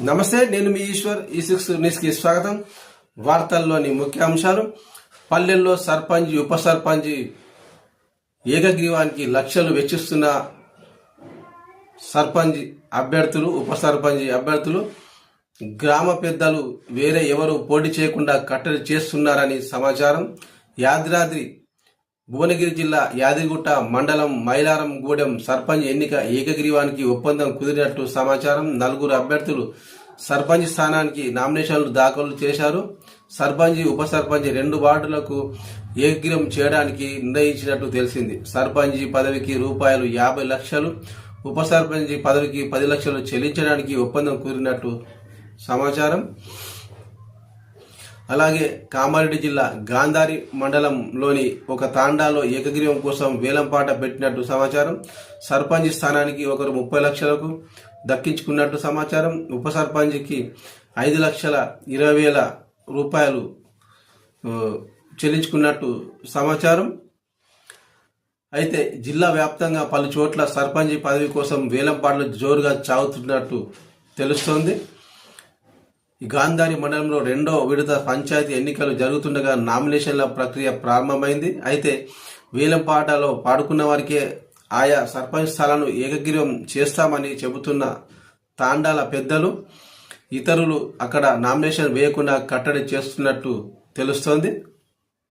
నమస్తే నేను మీ ఈశ్వర్. ఈ సిక్స్ న్యూస్కి స్వాగతం. వార్తల్లోని ముఖ్య అంశాలు. పల్లెల్లో సర్పంచ్ ఉప సర్పంచ్ ఏకగ్రీవానికి లక్షలు వెచ్చిస్తున్న సర్పంచ్ అభ్యర్థులు ఉప సర్పంచ్ అభ్యర్థులు గ్రామ పెద్దలు వేరే ఎవరు పోటీ చేయకుండా కట్టడి చేస్తున్నారని సమాచారం. యాదాద్రి భువనగిరి జిల్లా యాదిగుట్ట మండలం మైలారం గూడెం సర్పంచ్ ఎన్నిక ఏకగ్రీవానికి ఒప్పందం కుదిరినట్టు సమాచారం. నలుగురు అభ్యర్థులు సర్పంచ్ స్థానానికి నామినేషన్లు దాఖలు చేశారు. సర్పంచ్ ఉప సర్పంచ్ రెండు వార్డులకు ఏకగ్రీవం చేయడానికి నిర్ణయించినట్టు తెలిసింది. సర్పంచ్ పదవికి రూపాయలు యాభై లక్షలు ఉప సర్పంచ్ పదవికి పది లక్షలు చెల్లించడానికి ఒప్పందం కుదిరినట్టు సమాచారం. అలాగే కామారెడ్డి జిల్లా గాంధారి మండలంలోని ఒక తాండాలో ఏకగ్రీవం కోసం వేలంపాట పెట్టినట్టు సమాచారం. సర్పంచ్ స్థానానికి ఒకరు ముప్పై లక్షలకు దక్కించుకున్నట్టు సమాచారం. ఉప సర్పంచ్కి ఐదు లక్షల ఇరవై వేల రూపాయలు చెల్లించుకున్నట్టు సమాచారం. అయితే జిల్లా వ్యాప్తంగా పలు చోట్ల సర్పంచ్ పదవి కోసం వేలంపాటలు జోరుగా చావుతున్నట్టు తెలుస్తోంది. ఈ గాంధారి మండలంలో రెండో విడత పంచాయతీ ఎన్నికలు జరుగుతుండగా నామినేషన్ల ప్రక్రియ ప్రారంభమైంది. అయితే వేలంపాటలో పాడుకున్న వారికే ఆయా సర్పంచ్ స్థలాలను ఏకగ్రీవం చేస్తామని చెబుతున్న తాండాల పెద్దలు ఇతరులు అక్కడ నామినేషన్ వేయకుండా కట్టడి చేస్తున్నట్టు తెలుస్తోంది.